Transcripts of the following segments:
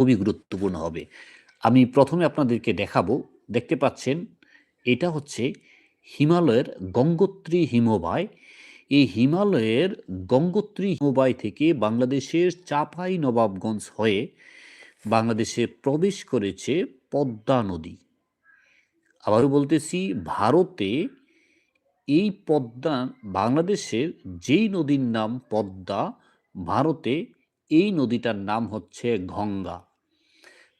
খুবই গুরুত্বপূর্ণ হবে। আমি প্রথমে আপনাদেরকে দেখাবো, দেখতে পাচ্ছেন, এটা হচ্ছে হিমালয়ের গঙ্গোত্রী হিমবায় এই হিমালয়ের গঙ্গোত্রী হিমবায় থেকে বাংলাদেশের চাপাই নবাবগঞ্জ হয়ে বাংলাদেশে প্রবেশ করেছে পদ্মা নদী। আবারও বলতেছি, ভারতে এই পদ্মা, বাংলাদেশের যেই নদীর নাম পদ্মা, ভারতে এই নদীটার নাম হচ্ছে গঙ্গা।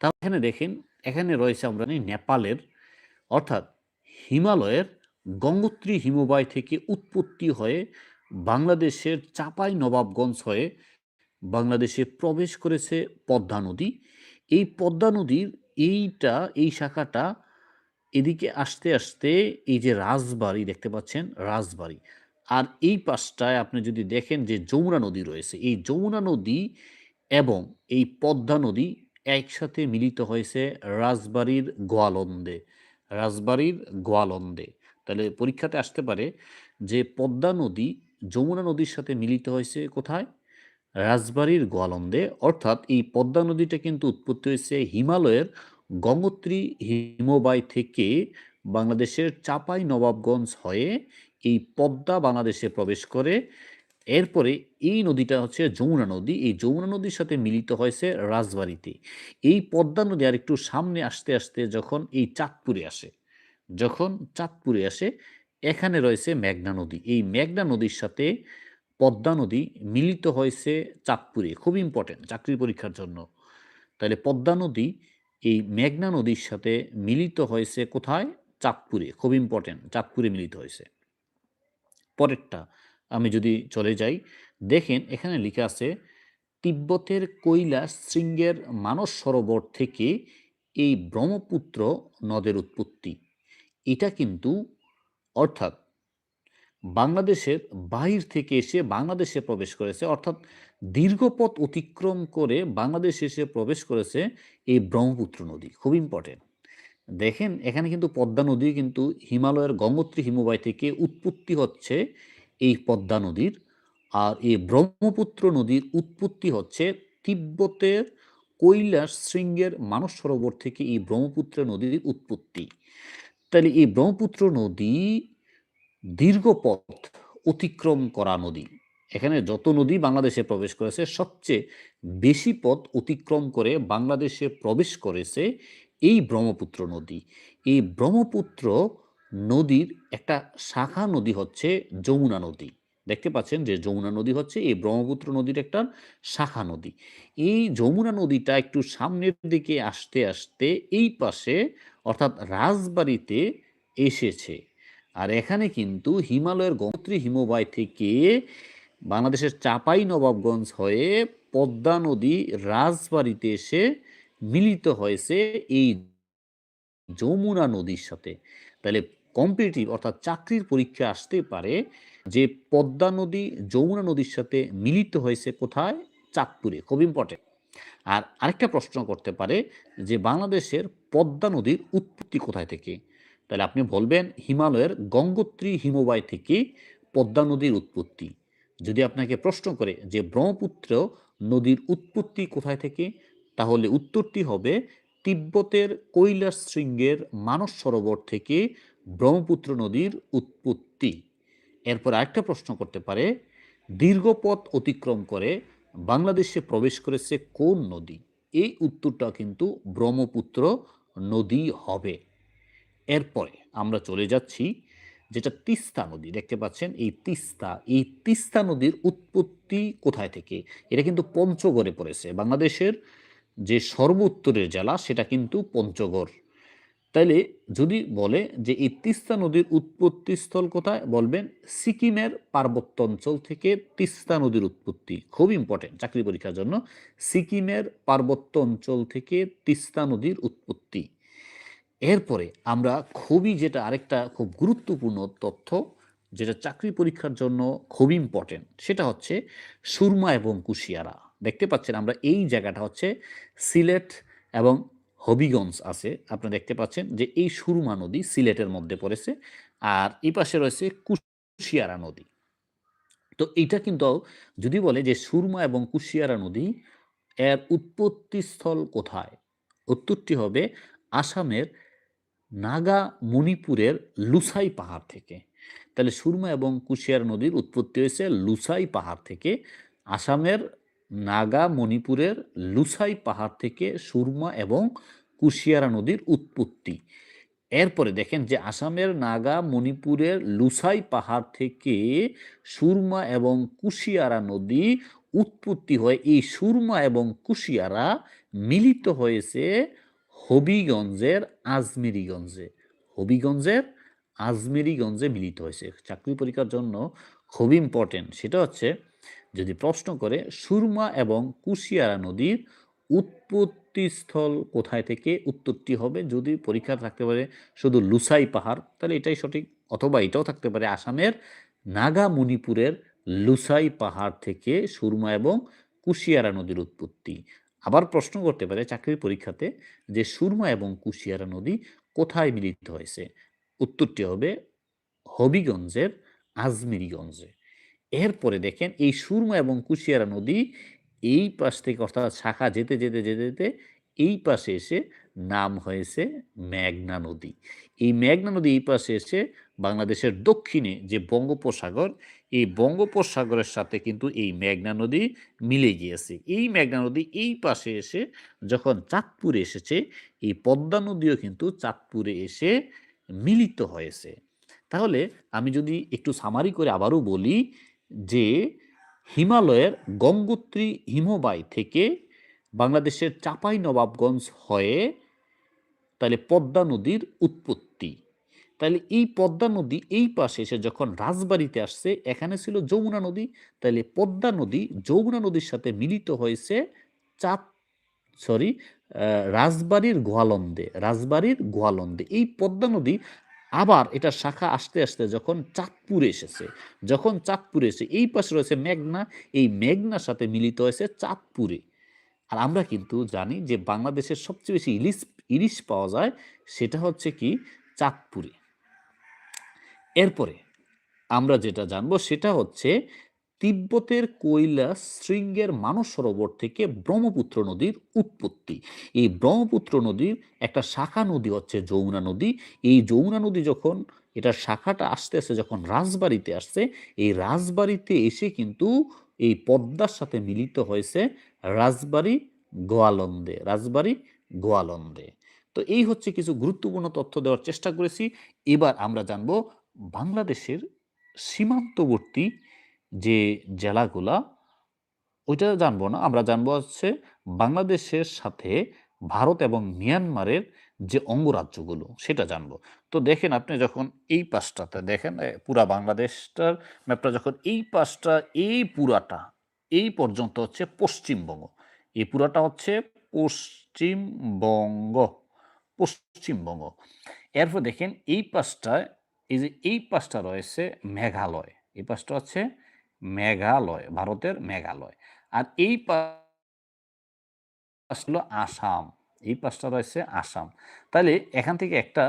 তা এখানে দেখেন, এখানে রয়েছে আমরা নেপালের, অর্থাৎ হিমালয়ের গঙ্গোত্রী হিমবায় থেকে উৎপত্তি হয়ে বাংলাদেশের চাপাই নবাবগঞ্জ হয়ে বাংলাদেশে প্রবেশ করেছে পদ্মা নদী। এই পদ্মা নদীর এইটা, এই শাখাটা এদিকে আসতে আসতে এই যে রাজবাড়ি দেখতে পাচ্ছেন, রাজবাড়ি। আর এই পাশটায় আপনি যদি দেখেন যে যমুনা নদী রয়েছে, এই যমুনা নদী এবং এই পদ্মা নদী একসাথে মিলিত হয়েছে রাজবাড়ির গোয়ালন্দে রাজবাড়ির গোয়ালন্দে। তাহলে পরীক্ষাতে আসতে পারে যে পদ্মা নদী, যমুনা নদীর সাথে মিলিত হয়েছে কোথায়? রাজবাড়ির গোয়ালন্দে। অর্থাৎ এই পদ্মা নদীটা কিন্তু উৎপত্তি হয়েছে হিমালয়ের গঙ্গোত্রী হিমবাই থেকে বাংলাদেশের চাপাই নবাবগঞ্জ হয়ে এই পদ্মা বাংলাদেশে প্রবেশ করে এরপরে এই নদীটা হচ্ছে যমুনা নদী। এই যমুনা নদীর সাথে মিলিত হয়েছে রাজবাড়িতে এই পদ্মা নদী আর একটু সামনে আসতে আসতে যখন এই চাঁদপুরে আসে, যখন চাঁদপুরে আসে, এখানে রয়েছে মেঘনা নদী। এই মেঘনা নদীর সাথে পদ্মা নদী মিলিত হয়েছে চাঁদপুরে। খুব ইম্পর্টেন্ট চাকরি পরীক্ষার জন্য। তাহলে পদ্মা নদী, এই মেঘনা নদীর সাথে মিলিত হয়েছে কোথায়? চাঁদপুরে। খুব ইম্পর্টেন্ট চাঁদপুরে মিলিত হয়েছে। পরেরটা আমি যদি চলে যাই, দেখেন এখানে লেখা আছে, তিব্বতের কৈলাস শৃঙ্গের মানস সরোবর থেকে এই ব্রহ্মপুত্র নদের উৎপত্তি। এটা কিন্তু, অর্থাৎ বাংলাদেশের বাহির থেকে এসে বাংলাদেশে প্রবেশ করেছে, অর্থাৎ দীর্ঘপথ অতিক্রম করে বাংলাদেশে এসে প্রবেশ করেছে এই ব্রহ্মপুত্র নদী। খুব ইম্পর্টেন্ট দেখেন এখানে কিন্তু পদ্মা নদী কিন্তু হিমালয়ের গঙ্গোত্রী হিমবায় থেকে উৎপত্তি হচ্ছে পদ্মা নদীর আর এই ব্রহ্মপুত্র নদীর উৎপত্তি হচ্ছে তিব্বতের কৈলাস শৃঙ্গের মানস সরোবর থেকে এই ব্রহ্মপুত্র নদীর উৎপত্তি। তাহলে এই ব্রহ্মপুত্র নদী দীর্ঘ পথ অতিক্রম করা নদী। এখানে যত নদী বাংলাদেশে প্রবেশ করেছে, সবচেয়ে বেশি পথ অতিক্রম করে বাংলাদেশে প্রবেশ করেছে এই ব্রহ্মপুত্র নদী। এই ব্রহ্মপুত্র নদীর একটা শাখা নদী হচ্ছে যমুনা নদী। দেখতে পাচ্ছেন যে যমুনা নদী হচ্ছে এই ব্রহ্মপুত্র নদীর একটা শাখা নদী। এই যমুনা নদীটা একটু সামনের দিকে আসতে আসতে এই পাশে অর্থাৎ রাজবাড়িতে এসেছে। আর এখানে কিন্তু হিমালয়ের গঙ্গোত্রী হিমবায় থেকে বাংলাদেশের চাপাই নবাবগঞ্জ হয়ে পদ্মা নদী রাজবাড়িতে এসে মিলিত হয়েছে এই যমুনা নদীর সাথে। তাহলে কম্পিটিটিভ অর্থাৎ চাকরির পরীক্ষা আসতে পারে, যে পদ্মা নদী, যমুনা নদীর সাথে মিলিত হয়েছে কোথায়? চাঁদপুরে, খুব ইম্পর্টেন্ট আর আরেকটা প্রশ্ন করতে পারে যে বাংলাদেশের পদ্মা নদীর উৎপত্তি কোথায় থেকে? তাহলে আপনি বলবেন হিমালয়ের গঙ্গোত্রী হিমবায় থেকে পদ্মা নদীর উৎপত্তি। যদি আপনাকে প্রশ্ন করে যে ব্রহ্মপুত্র নদীর উৎপত্তি কোথায় থেকে? তাহলে উত্তরটি হবে তিব্বতের কৈলাস শৃঙ্গের মানস সরোবর থেকে ব্রহ্মপুত্র নদীর উৎপত্তি। এরপর আরেকটা প্রশ্ন করতে পারে, দীর্ঘ পথ অতিক্রম করে বাংলাদেশে প্রবেশ করেছে কোন নদী? এই উত্তরটা কিন্তু ব্রহ্মপুত্র নদী হবে। এরপরে আমরা চলে যাচ্ছি, যেটা তিস্তা নদী। দেখতে পাচ্ছেন, এই তিস্তা এই তিস্তা নদীর উৎপত্তি কোথায় থেকে? এটা কিন্তু পঞ্চগড়ে পড়েছে। বাংলাদেশের যে সর্বোত্তরের জেলা, সেটা কিন্তু পঞ্চগড়। তাইলে যদি বলে যে এই তিস্তা নদীর উৎপত্তি স্থল কোথায়, বলবেন সিকিমের পার্বত্য অঞ্চল থেকে তিস্তা নদীর উৎপত্তি। খুব ইম্পর্টেন্ট চাকরি পরীক্ষার জন্য। সিকিমের পার্বত্য অঞ্চল থেকে তিস্তা নদীর উৎপত্তি। এরপরে আমরা খুবই যেটা আরেকটা খুব গুরুত্বপূর্ণ তথ্য, যেটা চাকরি পরীক্ষার জন্য খুব ইম্পর্টেন্ট সেটা হচ্ছে সুরমা এবং কুশিয়ারা। দেখতে পাচ্ছেন আমরা এই জায়গাটা হচ্ছে সিলেট এবং হবিগঞ্জ আছে, আপনারা দেখতে পাচ্ছেন যে এই সুরমা নদী সিলেটের মধ্যে পড়েছে আর এই পাশে রয়েছে কুশিয়ারা নদী। তো এইটা কিন্তু যদি বলে যে সুরমা এবং কুশিয়ারা নদী এর উৎপত্তিস্থল কোথায়? উত্তরটি হবে আসামের নাগা মণিপুরের লুসাই পাহাড় থেকে। তাহলে সুরমা এবং কুশিয়ার নদীর উৎপত্তি হয়েছে লুসাই পাহাড় থেকে আসামের নাগা মণিপুরের লুসাই পাহাড় থেকে সুরমা এবং কুশিয়ারা নদীর উৎপত্তি। এরপরে দেখেন যে আসামের নাগা মণিপুরের লুসাই পাহাড় থেকে সুরমা এবং কুশিয়ারা নদী উৎপত্তি হয় এই সুরমা এবং কুশিয়ারা মিলিত হয়েছে হবিগঞ্জের আজমেরিগঞ্জে। হবিগঞ্জের আজমেরিগঞ্জে মিলিত হয়েছে। চাকরি পরীক্ষার জন্য খুব ইম্পর্টেন্ট সেটা হচ্ছে যদি প্রশ্ন করে, সুরমা এবং কুশিয়ারা নদীর উৎপত্তিস্থল কোথায় থেকে উত্তরটি হবে? যদি পরীক্ষা থাকতে পারে শুধু লুসাই পাহাড়, তাহলে এটাই সঠিক। অথবা এটাও থাকতে পারে আসামের নাগা মণিপুরের লুসাই পাহাড় থেকে সুরমা এবং কুশিয়ারা নদীর উৎপত্তি। আবার প্রশ্ন করতে পারে চাকরির পরীক্ষাতে যে সুরমা এবং কুশিয়ারা নদী কোথায় মিলিত হয়েছে? উত্তরটি হবে হবিগঞ্জের আজমিরিগঞ্জে। এরপরে দেখেন এই সুরমা এবং কুশিয়ারা নদী এই পাশ থেকে অর্থাৎ শাখা যেতে যেতে যেতে যেতে এই পাশে এসে নাম হয়েছে মেঘনা নদী। এই মেঘনা নদী এই পাশে এসে বাংলাদেশের দক্ষিণে যে বঙ্গোপসাগর, এই বঙ্গোপসাগরের সাথে কিন্তু এই মেঘনা নদী মিলে গিয়েছে। এই মেঘনা নদী এই পাশে এসে যখন চাঁদপুরে এসেছে, এই পদ্মা নদীও কিন্তু চাঁদপুরে এসে মিলিত হয়েছে। তাহলে আমি যদি একটু সামারি করে আবারও বলি যে হিমালয়ের গঙ্গোত্রী হিমবাই থেকে বাংলাদেশের চাপাই নবাবগঞ্জ হয়ে তাহলে পদ্মা নদীর উৎপত্তি। তাহলে এই পদ্মা নদী এই পাশে এসে যখন রাজবাড়িতে আসছে, এখানে ছিল যমুনা নদী, তাহলে পদ্মা নদী যমুনা নদীর সাথে মিলিত হয়েছে চাঁদ সরি রাজবাড়ির গোয়ালন্দে রাজবাড়ির গোয়ালন্দে। এই পদ্মা নদী আবার এটা শাখা আসতে আসতে যখন চাঁদপুরে এসেছে, যখন চাঁদপুরে এসে এই পাশে রয়েছে মেঘনা, এই মেঘনার সাথে মিলিত হয়েছে চাঁদপুরে। আর আমরা কিন্তু জানি যে বাংলাদেশের সবচেয়ে বেশি ইলিশ ইলিশ পাওয়া যায় সেটা হচ্ছে কি চাঁদপুরে। এরপরে আমরা যেটা জানব সেটা হচ্ছে তিব্বতের কৈলাস শৃঙ্গের মানস সরোবর থেকে ব্রহ্মপুত্র নদীর উৎপত্তি। এই ব্রহ্মপুত্র নদীর একটা শাখা নদী হচ্ছে যমুনা নদী। এই যমুনা নদী যখন এটার শাখাটা আসতে আসতে যখন রাজবাড়িতে আসছে, এই রাজবাড়িতে এসে কিন্তু এই পদ্মার সাথে মিলিত হয়েছে রাজবাড়ি গোয়ালন্দে রাজবাড়ি গোয়ালন্দে। তো এই হচ্ছে কিছু গুরুত্বপূর্ণ তথ্য দেওয়ার চেষ্টা করেছি। এবার আমরা জানব বাংলাদেশের সীমান্তবর্তী যে জেলাগুলা, ওইটা জানব না। আমরা জানব হচ্ছে বাংলাদেশের সাথে ভারত এবং মিয়ানমারের যে অঙ্গরাজ্যগুলো, সেটা জানব। তো দেখেন আপনি যখন এই পাশটাতে দেখেন পুরা বাংলাদেশটার ম্যাপটা যখন এই পাশটা, এই পুরাটা, এই পর্যন্ত হচ্ছে পশ্চিমবঙ্গ। এই পুরাটা হচ্ছে পশ্চিমবঙ্গ পশ্চিমবঙ্গ। এরপর দেখেন এই পাশটা এই যে এই পাশটা রয়েছে মেঘালয়, এই পাশটা হচ্ছে মেঘালয়, ভারতের মেঘালয়। আর এই হলো আসাম। এই পাশটা রয়েছে আসাম। তাহলে এখান থেকে একটা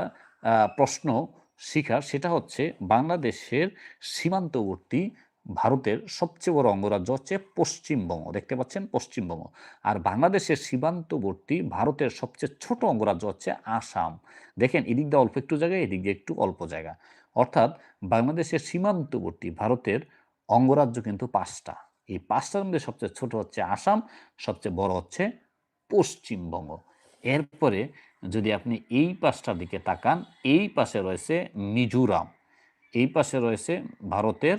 প্রশ্ন শিখার, সেটা হচ্ছে বাংলাদেশের সীমান্তবর্তী ভারতের সবচেয়ে বড় অঙ্গরাজ্য হচ্ছে পশ্চিমবঙ্গ। দেখতে পাচ্ছেন? পশ্চিমবঙ্গ। আর বাংলাদেশের সীমান্তবর্তী ভারতের সবচেয়ে ছোট অঙ্গরাজ্য হচ্ছে আসাম। দেখেন, এদিক দিয়ে অল্প একটু জায়গা, এদিক দিয়ে একটু অল্প জায়গা। অর্থাৎ বাংলাদেশের সীমান্তবর্তী ভারতের অঙ্গরাজ্য কিন্তু পাঁচটা। এই পাঁচটার মধ্যে সবচেয়ে ছোট হচ্ছে আসাম, সবচেয়ে বড় হচ্ছে পশ্চিমবঙ্গ। এরপরে যদি আপনি এই পাশটার দিকে তাকান, এই পাশে রয়েছে মিজোরাম। এই পাশে রয়েছে ভারতের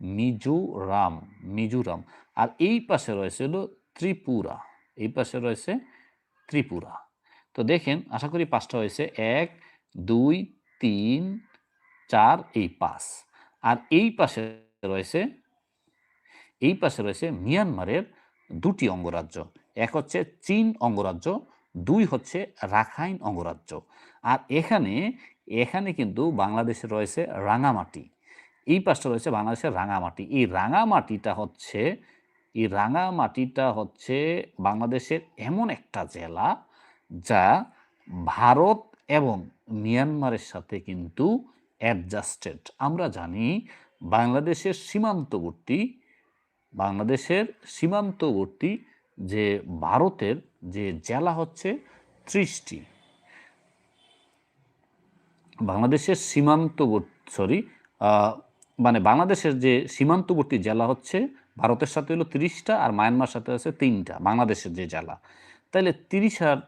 মিজোরাম মিজোরাম। আর এই পাশে রয়েছে হলো ত্রিপুরা। এই পাশে রয়েছে ত্রিপুরা। তো দেখেন, আশা করি পাঁচটা হয়েছে। এক, দুই, তিন, চার, এই পাঁচ। আর এই পাশে রয়েছে। এই পাশে রয়েছে মিয়ানমারের দুটি অঙ্গরাজ্য, এক হচ্ছে চীন অঙ্গরাজ্য, দুই হচ্ছে রাখাইন অঙ্গরাজ্য। আর এখানে এখানে কিন্তু বাংলাদেশে রয়েছে রাঙামাটি। এই পাশটা রয়েছে বাংলাদেশের রাঙামাটি। এই রাঙামাটিটা হচ্ছে, এই রাঙামাটিটা হচ্ছে বাংলাদেশের এমন একটা জেলা যা ভারত এবং মিয়ানমারের সাথে কিন্তু অ্যাডজাস্টেড আমরা জানি বাংলাদেশের সীমান্তবর্তী বাংলাদেশের সীমান্তবর্তী যে ভারতের যে জেলা হচ্ছে ত্রিশটি। বাংলাদেশের সীমান্তবর্তী সরি মানে বাংলাদেশের যে সীমান্তবর্তী জেলা হচ্ছে, ভারতের সাথে হলো তিরিশটা আর মায়ানমার সাথে আছে তিনটা, বাংলাদেশের যে জেলা। তাহলে তিরিশ আর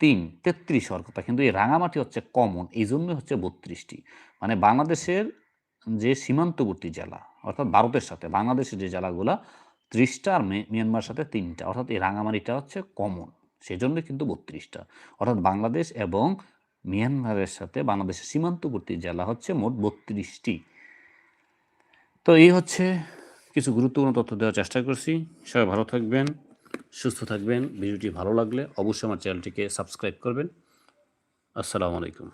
তিন, তেত্রিশ হওয়ার কথা, কিন্তু এই রাঙামাটি হচ্ছে কমন এই জন্যই হচ্ছে বত্রিশটি। মানে বাংলাদেশের যে সীমান্তবর্তী জেলা, অর্থাৎ ভারতের সাথে, বাংলাদেশের যে জেলাগুলা, ত্রিশটা আর মিয়ানমার সাথে তিনটা, অর্থাৎ এই রাঙামারিটা হচ্ছে কমন সেজন্য কিন্তু বত্রিশটা। অর্থাৎ বাংলাদেশ এবং মিয়ানমারের সাথে বাংলাদেশের সীমান্তবর্তী জেলা হচ্ছে মোট বত্রিশটি। তো এই হচ্ছে কিছু গুরুত্বপূর্ণ তথ্য দেওয়ার চেষ্টা করছি। সবাই ভালো থাকবেন, সুস্থ থাকবেন। ভিডিওটি ভালো লাগলে অবশ্যই আমার চ্যানেলটিকে সাবস্ক্রাইব করবেন। আসসালামু আলাইকুম।